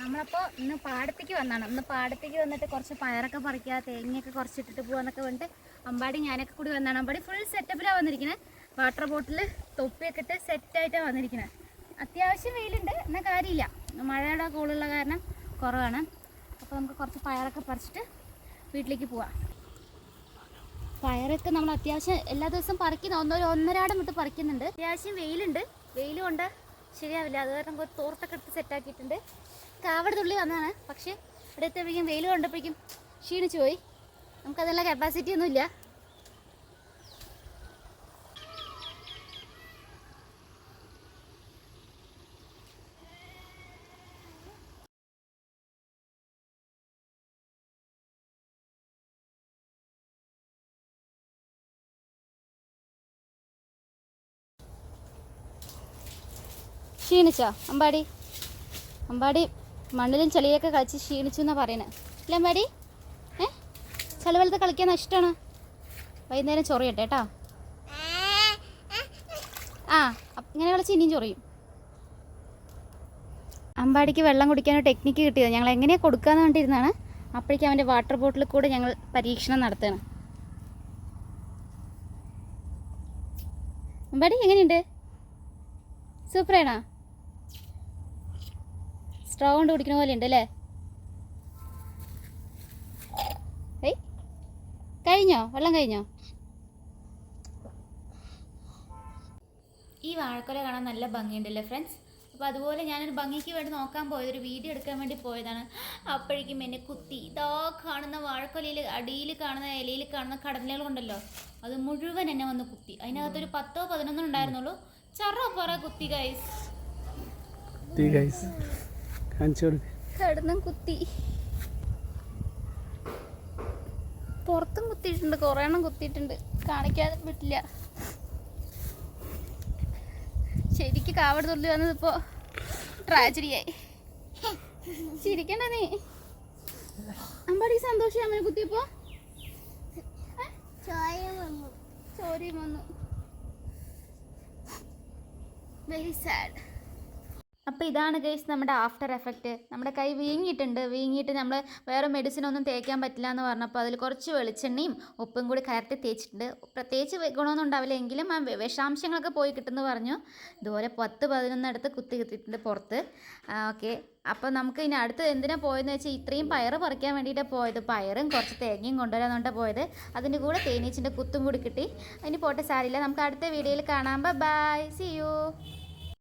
നമ്മളപ്പോൾ ഇന്ന് പാടത്തേക്ക് വന്നാണ്. ഇന്ന് പാടത്തേക്ക് വന്നിട്ട് കുറച്ച് പയറൊക്കെ പറിക്കുക തേങ്ങയൊക്കെ കുറച്ച് ഇട്ടിട്ട് പോകാന്നൊക്കെ പറഞ്ഞിട്ട് അമ്പാടി ഞാനൊക്കെ കൂടി വന്നാണ്. അമ്പാടി ഫുൾ സെറ്റപ്പിലാണ് വന്നിരിക്കുന്നത് വാട്ടർ ബോട്ടിൽ തൊപ്പിയൊക്കെ ഇട്ട് സെറ്റായിട്ടാണ് വന്നിരിക്കുന്നത് അത്യാവശ്യം വെയിലുണ്ട് എന്നാൽ കാര്യമില്ല. മഴയുടെ കോളുള്ള കാരണം കുറവാണ്. അപ്പോൾ നമുക്ക് കുറച്ച് പയറൊക്കെ പറിച്ചിട്ട് വീട്ടിലേക്ക് പോവാം. പയറൊക്കെ നമ്മൾ അത്യാവശ്യം എല്ലാ ദിവസവും പറിക്കുന്ന ഒന്നൊരു ഒന്നരാടം വിട്ട് പറിക്കുന്നുണ്ട്. അത്യാവശ്യം വെയിലുണ്ട്. വെയിൽ കൊണ്ട് ശരിയാവില്ല. അത് കാരണം തോർത്തൊക്കെ എടുത്ത് സെറ്റാക്കിയിട്ടുണ്ട് കാവട് തുള്ളി വന്നതാണ്. പക്ഷേ ഇവിടെ എത്തിയപ്പോഴേക്കും വെയിൽ കണ്ടപ്പോഴേക്കും ക്ഷീണിച്ചു പോയി. നമുക്കതിനുള്ള കപ്പാസിറ്റി ഒന്നുമില്ല ക്ഷീണിച്ചോ? അമ്പാടി. അമ്പാടി. മണ്ണിലും ചെളിയൊക്കെ കളിച്ച് ക്ഷീണിച്ചു എന്നാണ് പറയണേ. ഇല്ല അമ്പാടി ഏ? ചളിവെള്ളത്ത് കളിക്കാൻ ഇഷ്ടമാണ് വൈകുന്നേരം ചൊറിയട്ടെ കേട്ടോ. ആ അങ്ങനെ കളിച്ച് ഇനിയും ചൊറിയും. അമ്പാടിക്ക് വെള്ളം കുടിക്കാനൊരു ടെക്നിക്ക് കിട്ടിയത്. ഞങ്ങൾ എങ്ങനെയാണ് കൊടുക്കാന്ന് കണ്ടിരുന്നാണ് അപ്പോഴേക്കും അവന്റെ വാട്ടർ ബോട്ടിൽ കൂടെ ഞങ്ങൾ പരീക്ഷണം നടത്തുകയാണ് അമ്പാടി എങ്ങനെയുണ്ട്? സൂപ്പറാണോ? സ്ട്രോ കൊണ്ട് കുടിക്കുന്ന പോലെ ഉണ്ട് അല്ലേ ഏയ് കഴിഞ്ഞോ? വെള്ളം കഴിഞ്ഞോ? ഈ വാഴക്കൊല കാണാൻ നല്ല ഭംഗിയുണ്ടല്ലേ ഫ്രണ്ട്സ് അപ്പോൾ അതുപോലെ ഞാനൊരു ഭംഗിക്ക് വേണ്ടി നോക്കാൻ പോയത് ഒരു വീഡിയോ എടുക്കാൻ വേണ്ടി പോയതാണ്. അപ്പോഴേക്കും എന്നെ കുത്തി. ഇതാ കാണുന്ന വാഴക്കൊലയിൽ അടിയിൽ കാണുന്ന ഇലയിൽ കാണുന്ന കടലുകൾ ഉണ്ടല്ലോ? അത് മുഴുവൻ എന്നെ വന്ന് കുത്തി. അതിനകത്തൊരു പത്തോ പതിനൊന്നോ ഉണ്ടായിരുന്നുള്ളൂ. ചറ പറ കുത്തി ഗൈസ് കിടന്നും കുത്തി. പുറത്തും കുത്തിയിട്ടുണ്ട് കുറേ എണ്ണം കുത്തിയിട്ടുണ്ട്. കാണിക്കാതെ പറ്റില്ല ശരിക്ക് കാവട് തുള്ളി വന്നത് ഇപ്പോ ട്രാജഡിയായി. ചിരിക്കണ്ട നീ അമ്പാടി സന്തോഷം അമ്മനെ കുത്തിയപ്പോ? ചോരയും വന്നു. വെരി സാഡ് അപ്പോൾ ഇതാണ് ഗൈസ് നമ്മുടെ ആഫ്റ്റർ എഫക്റ്റ് നമ്മുടെ കൈ വീങ്ങിയിട്ടുണ്ട്. വീങ്ങിയിട്ട് നമ്മൾ വേറെ മെഡിസിൻ ഒന്നും തേക്കാൻ പറ്റില്ല എന്ന് പറഞ്ഞപ്പോൾ അതിൽ കുറച്ച് വെളിച്ചെണ്ണയും ഉപ്പും കൂടി കയർത്തി തേച്ചിട്ടുണ്ട്. പ്രത്യേകിച്ച് ഗുണമൊന്നും ഉണ്ടാവില്ല. എങ്കിലും ആ വിഷാംശങ്ങളൊക്കെ പോയി കിട്ടുമെന്ന് പറഞ്ഞു. ഇതുപോലെ പത്ത് പതിനൊന്നിടത്ത് കുത്തി കുത്തിയിട്ടുണ്ട് പുറത്ത്. ഓക്കെ അപ്പോൾ നമുക്ക് ഇനി അടുത്ത് എന്തിനാണ് പോയതെന്ന് വെച്ചാൽ ഇത്രയും പയറ് പറിക്കാൻ വേണ്ടിയിട്ടാണ് പോയത്. പയറും കുറച്ച് തേങ്ങയും കൊണ്ടുവരാന്നുകൊണ്ടാണ് പോയത്. അതിന്റെ കൂടെ തേനീച്ചിന്റെ കുത്തും കൂടി കിട്ടി. അതിന് പോട്ടെ സാരില്ല. നമുക്ക് അടുത്ത വീഡിയോയിൽ കാണാം. By C U